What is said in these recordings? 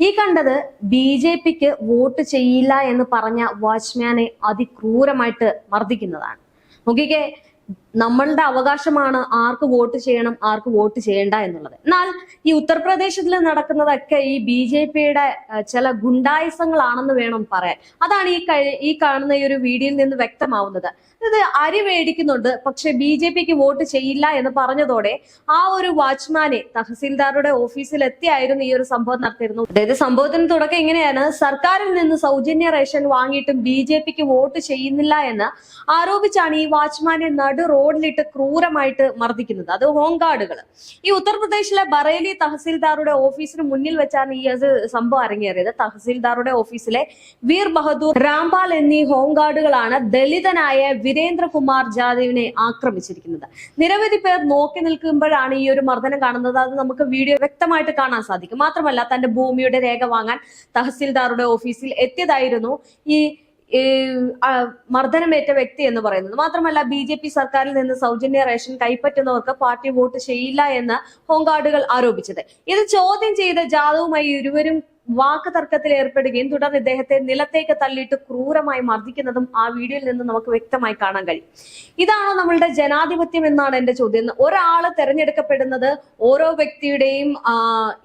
ഈ കണ്ടത് B J പിക്ക് വോട്ട് ചെയ്യില്ല എന്ന് പറഞ്ഞ വാച്ച്മാനെ അതിക്രൂരമായിട്ട് മർദ്ദിക്കുന്നതാണ്. നോക്കിക്കേ നമ്മളുടെ അവകാശമാണ് ആർക്ക് വോട്ട് ചെയ്യണം ആർക്ക് വോട്ട് ചെയ്യേണ്ട എന്നുള്ളത്. എന്നാൽ ഈ ഉത്തർപ്രദേശത്തിൽ നടക്കുന്നതൊക്കെ ഈ ബി ജെ പിയുടെ ചില ഗുണ്ടായുസങ്ങളാണെന്ന് വേണം പറയാൻ. അതാണ് ഈ ഈ കാണുന്ന ഈ ഒരു വീഡിയോയിൽ നിന്ന് വ്യക്തമാവുന്നത്. ഇത് അരി മേടിക്കുന്നുണ്ട് പക്ഷെ ബി ജെ പിക്ക് വോട്ട് ചെയ്യില്ല എന്ന് പറഞ്ഞതോടെ ആ ഒരു വാച്ച്മാനെ തഹസീൽദാരുടെ ഓഫീസിൽ എത്തിയായിരുന്നു ഈ ഒരു സംഭവം നടത്തിയിരുന്നു അതായത് സംഭവത്തിന് തുടക്കം ഇങ്ങനെയാണ്. സർക്കാരിൽ നിന്ന് സൗജന്യ റേഷൻ വാങ്ങിയിട്ടും ബി ജെ പിക്ക് വോട്ട് ചെയ്യുന്നില്ല എന്ന് ആരോപിച്ചാണ് ഈ വാച്ച്മാനെ നടു റോഡിലിട്ട് ക്രൂരമായിട്ട് മർദ്ദിക്കുന്നത്. അത് ഹോംഗാർഡുകൾ ഈ ഉത്തർപ്രദേശിലെ ബറേലി തഹസീൽദാറുടെ ഓഫീസിന് മുന്നിൽ വെച്ചാണ് ഈ അത് സംഭവം അരങ്ങേറിയത്. തഹസീൽദാറുടെ ഓഫീസിലെ വീർ ബഹദൂർ രാംപാൽ എന്നീ ഹോംഗാർഡുകളാണ് ദളിതനായ വീരേന്ദ്രകുമാർ ജാദവിനെ ആക്രമിച്ചിരിക്കുന്നത്. നിരവധി പേർ നോക്കി നിൽക്കുമ്പോഴാണ് ഈ ഒരു മർദ്ദനം കാണുന്നത്. അത് നമുക്ക് വീഡിയോ വ്യക്തമായിട്ട് കാണാൻ സാധിക്കും. മാത്രമല്ല തന്റെ ഭൂമിയുടെ രേഖ വാങ്ങാൻ തഹസീൽദാറുടെ ഓഫീസിൽ എത്തിയതായിരുന്നു ഈ മർദ്ദനമേറ്റ വ്യക്തി എന്ന് പറയുന്നത്. മാത്രമല്ല ബി ജെ പി സർക്കാരിൽ നിന്ന് സൗജന്യ റേഷൻ കൈപ്പറ്റുന്നവർക്ക് പാർട്ടി വോട്ട് ചെയ്യില്ല എന്ന് ഹോംഗാർഡുകൾ ആരോപിച്ചത്. ഇത് ചോദ്യം ചെയ്ത ജാദവുമായി ഇരുവരും വാക്ക് തർക്കത്തിൽ ഏർപ്പെടുകയും തുടർന്ന് ഇദ്ദേഹത്തെ നിലത്തേക്ക് തള്ളിയിട്ട് ക്രൂരമായി മർദ്ദിക്കുന്നതും ആ വീഡിയോയിൽ നിന്ന് നമുക്ക് വ്യക്തമായി കാണാൻ കഴിയും. ഇതാണ് നമ്മളുടെ ജനാധിപത്യം എന്നാണ് എന്റെ ചോദ്യം. ഒരാൾ തെരഞ്ഞെടുക്കപ്പെടുന്നത് ഓരോ വ്യക്തിയുടെയും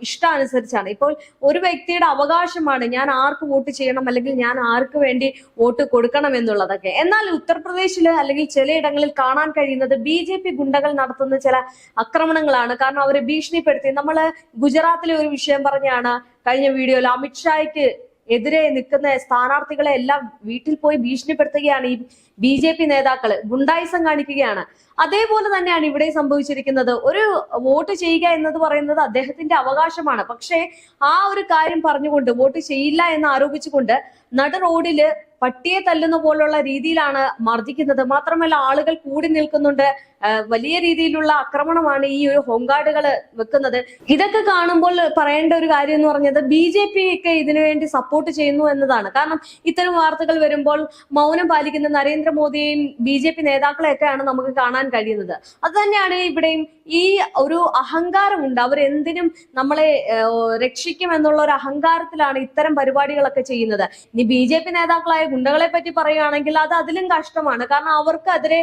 ഇഷ്ടാനുസരിച്ചാണ്. ഇപ്പോൾ ഒരു വ്യക്തിയുടെ അവകാശമാണ് ഞാൻ ആർക്ക് വോട്ട് ചെയ്യണം അല്ലെങ്കിൽ ഞാൻ ആർക്ക് വേണ്ടി വോട്ട് കൊടുക്കണം എന്നുള്ളതൊക്കെ. എന്നാൽ ഉത്തർപ്രദേശിൽ അല്ലെങ്കിൽ ചിലയിടങ്ങളിൽ കാണാൻ കഴിയുന്നത് ബി ജെ പി ഗുണ്ടകൾ നടത്തുന്ന ചില ആക്രമണങ്ങളാണ്. കാരണം അവരെ ഭീഷണിപ്പെടുത്തി. നമ്മൾ ഗുജറാത്തിലെ ഒരു വിഷയം പറഞ്ഞാണ് കഴിഞ്ഞ വീഡിയോയിൽ അമിത്ഷായ്ക്ക് എതിരെ നിൽക്കുന്ന സ്ഥാനാർത്ഥികളെ എല്ലാം വീട്ടിൽ പോയി ഭീഷണിപ്പെടുത്തുകയാണ് ഈ ബി ജെ പി നേതാക്കൾ ഗുണ്ടായിസം കാണിക്കുകയാണ്. അതേപോലെ തന്നെയാണ് ഇവിടെ സംഭവിച്ചിരിക്കുന്നത്. ഒരു വോട്ട് ചെയ്യുക എന്നത് പറയുന്നത് അദ്ദേഹത്തിന്റെ അവകാശമാണ്. പക്ഷേ ആ ഒരു കാര്യം പറഞ്ഞുകൊണ്ട് വോട്ട് ചെയ്യില്ല എന്ന് ആരോപിച്ചുകൊണ്ട് നട റോഡിൽ പട്ടിയെ തല്ലുന്ന പോലുള്ള രീതിയിലാണ് മർദ്ദിക്കുന്നത്. മാത്രമല്ല ആളുകൾ കൂടി നിൽക്കുന്നുണ്ട്. വലിയ രീതിയിലുള്ള ആക്രമണമാണ് ഈ ഒരു ഹോംഗാർഡുകൾ വെക്കുന്നത്. ഇതൊക്കെ കാണുമ്പോൾ പറയേണ്ട ഒരു കാര്യം എന്ന് പറഞ്ഞത് ബി ജെ പി ഒക്കെ ഇതിനുവേണ്ടി സപ്പോർട്ട് ചെയ്യുന്നു എന്നതാണ്. കാരണം ഇത്തരം വാർത്തകൾ വരുമ്പോൾ മൗനം പാലിക്കുന്ന നരേന്ദ്രമോദിയെയും ബി ജെ പി നേതാക്കളെയൊക്കെയാണ് നമുക്ക് കാണാൻ കഴിയുന്നത്. അത് തന്നെയാണ് ഇവിടെയും ഈ ഒരു അഹങ്കാരമുണ്ട്. അവർ എന്തിനും നമ്മളെ രക്ഷിക്കും എന്നുള്ള ഒരു അഹങ്കാരത്തിലാണ് ഇത്തരം പരിപാടികളൊക്കെ ചെയ്യുന്നത്. ഇനി ബി ജെ പി നേതാക്കളായ ഗുണ്ടകളെ പറ്റി പറയുകയാണെങ്കിൽ അത് അതിലും കഷ്ടമാണ്. കാരണം അവർക്കെതിരെ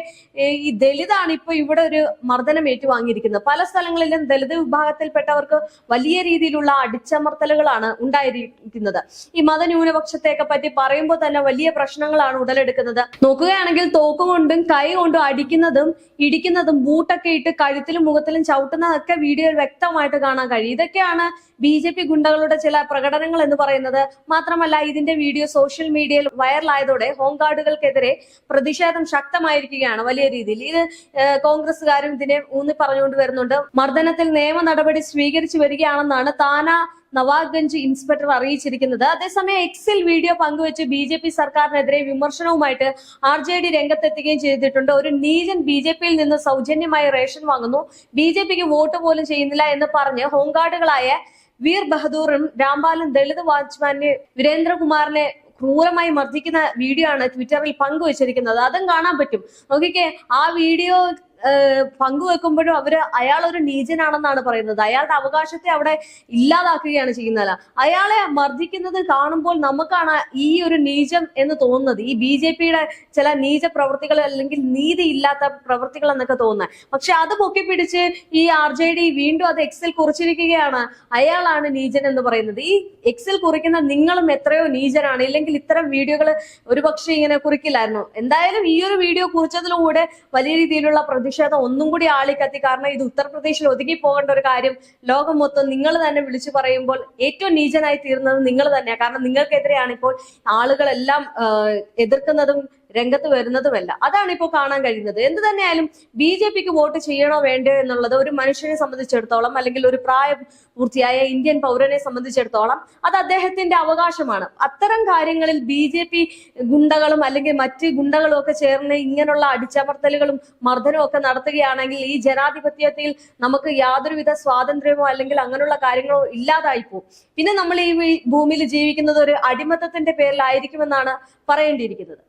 ഈ ദളിതാണ് ഇപ്പൊ ഇവിടെ ഒരു മർദ്ദനം ഏറ്റുവാങ്ങിയിരിക്കുന്നത്. പല സ്ഥലങ്ങളിലും ദളിത് വിഭാഗത്തിൽപ്പെട്ടവർക്ക് വലിയ രീതിയിലുള്ള അടിച്ചമർത്തലുകളാണ് ഉണ്ടായിരിക്കുന്നത്. ഈ മതന്യൂനപക്ഷത്തെയൊക്കെ പറ്റി പറയുമ്പോൾ തന്നെ വലിയ പ്രശ്നങ്ങളാണ് ഉടലെടുക്കുന്നത്. നോക്കുകയാണെങ്കിൽ തോക്കുകൊണ്ടും കൈ കൊണ്ടും അടിക്കുന്നതും ഇടിക്കുന്നതും ബൂട്ടൊക്കെ ഇട്ട് കഴുത്തിലും മുഖത്തിലും ചവിട്ടുന്നതൊക്കെ വീഡിയോയിൽ വ്യക്തമായിട്ട് കാണാൻ കഴിയും. ഇതൊക്കെയാണ് ബി ജെ പി ഗുണ്ടകളുടെ ചില പ്രകടനങ്ങൾ എന്ന് പറയുന്നത്. മാത്രമല്ല ഇതിന്റെ വീഡിയോ സോഷ്യൽ മീഡിയയിൽ വൈറലായതോടെ ഹോം ഗാർഡുകൾക്കെതിരെ പ്രതിഷേധം ശക്തമായിരിക്കുകയാണ് വലിയ രീതിയിൽ. ഇത് ഏഹ്, കോൺഗ്രസ്സുകാരും ഇതിനെ ഊന്നി പറഞ്ഞുകൊണ്ട് വരുന്നുണ്ട്. മർദ്ദനത്തിൽ നിയമ നടപടി സ്വീകരിച്ചു വരികയാണെന്നാണ് താന നവാഗഞ്ച് ഇൻസ്പെക്ടർ അറിയിച്ചിരിക്കുന്നത്. അതേസമയം എക്സിൽ വീഡിയോ പങ്കുവെച്ച് ബി ജെ പി സർക്കാരിനെതിരെ വിമർശനവുമായിട്ട് ആർ ജെ ഡി രംഗത്തെത്തുകയും ചെയ്തിട്ടുണ്ട്. ഒരു നീജൻ ബി ജെ പിയിൽ നിന്ന് സൗജന്യമായി റേഷൻ വാങ്ങുന്നു. ബി ജെ പിക്ക് വോട്ട് പോലും ചെയ്യുന്നില്ല എന്ന് പറഞ്ഞ് ഹോംഗാർഡുകളായ വീർ ബഹദൂറും രാംപാലും ദളിത് വാച്ച്മാനെ വീരേന്ദ്രകുമാറിനെ ക്രൂരമായി മർദ്ദിക്കുന്ന വീഡിയോ ആണ് ട്വിറ്ററിൽ പങ്കുവച്ചിരിക്കുന്നത്. അതും കാണാൻ പറ്റും. നോക്കിക്കേ ആ വീഡിയോ പങ്കുവെക്കുമ്പോഴും അവർ അയാൾ ഒരു നീചനാണെന്നാണ് പറയുന്നത്. അയാളുടെ അവകാശത്തെ അവിടെ ഇല്ലാതാക്കുകയാണ് ചെയ്യുന്നത് അയാളെ മർദ്ദിക്കുന്നത് കാണുമ്പോൾ നമുക്കാണ് ഈ ഒരു നീചം എന്ന് തോന്നുന്നത്. ഈ ബി ജെ പിയുടെ ചില നീച പ്രവൃത്തികൾ അല്ലെങ്കിൽ നീതി ഇല്ലാത്ത പ്രവൃത്തികൾ എന്നൊക്കെ തോന്നുന്നത്. പക്ഷെ അത് പൊക്കി പിടിച്ച് ഈ ആർ ജെ ഡി വീണ്ടും അത് എക്സിൽ കുറിച്ചിരിക്കുകയാണ്. അയാളാണ് നീചൻ എന്ന് പറയുന്നത്. ഈ എക്സിൽ കുറിക്കുന്ന നിങ്ങളും എത്രയോ നീചനാണ് ഇല്ലെങ്കിൽ ഇത്തരം വീഡിയോകൾ ഒരുപക്ഷെ ഇങ്ങനെ കുറിക്കില്ലായിരുന്നു. എന്തായാലും ഈ ഒരു വീഡിയോ കുറിച്ചതിലൂടെ വലിയ രീതിയിലുള്ള പ്രതിഷേധം ഒന്നും കൂടി ആളിക്കത്തി. കാരണം ഇത് ഉത്തർപ്രദേശിൽ ഒതുങ്ങി പോകേണ്ട ഒരു കാര്യം. ലോകം മൊത്തം നിങ്ങൾ തന്നെ വിളിച്ചു പറയുമ്പോൾ ഏറ്റവും നീചനായി തീർന്നത് നിങ്ങൾ തന്നെയാണ് കാരണം നിങ്ങൾക്കെതിരെയാണ് ഇപ്പോൾ ആളുകളെല്ലാം എതിർക്കുന്നതും രംഗത്ത് വരുന്നതുമല്ല. അതാണ് ഇപ്പോൾ കാണാൻ കഴിയുന്നത്. എന്ത് തന്നെയായാലും ബി ജെ പിക്ക് വോട്ട് ചെയ്യണോ വേണ്ടോ എന്നുള്ളത് ഒരു മനുഷ്യനെ സംബന്ധിച്ചിടത്തോളം അല്ലെങ്കിൽ ഒരു പ്രായ പൂർത്തിയായ ഇന്ത്യൻ പൗരനെ സംബന്ധിച്ചിടത്തോളം അത് അദ്ദേഹത്തിന്റെ അവകാശമാണ്. അത്തരം കാര്യങ്ങളിൽ ബി ജെ പി ഗുണ്ടകളും അല്ലെങ്കിൽ മറ്റ് ഗുണ്ടകളും ഒക്കെ ചേർന്ന് ഇങ്ങനെയുള്ള അടിച്ചമർത്തലുകളും മർദ്ദനവും ഒക്കെ നടത്തുകയാണെങ്കിൽ ഈ ജനാധിപത്യത്തിൽ നമുക്ക് യാതൊരുവിധ സ്വാതന്ത്ര്യമോ അല്ലെങ്കിൽ അങ്ങനെയുള്ള കാര്യങ്ങളോ ഇല്ലാതായി പോകും. പിന്നെ നമ്മൾ ഈ ഭൂമിയിൽ ജീവിക്കുന്നത് ഒരു അടിമത്തത്തിന്റെ പേരിലായിരിക്കുമെന്നാണ് പറയേണ്ടിയിരിക്കുന്നത്.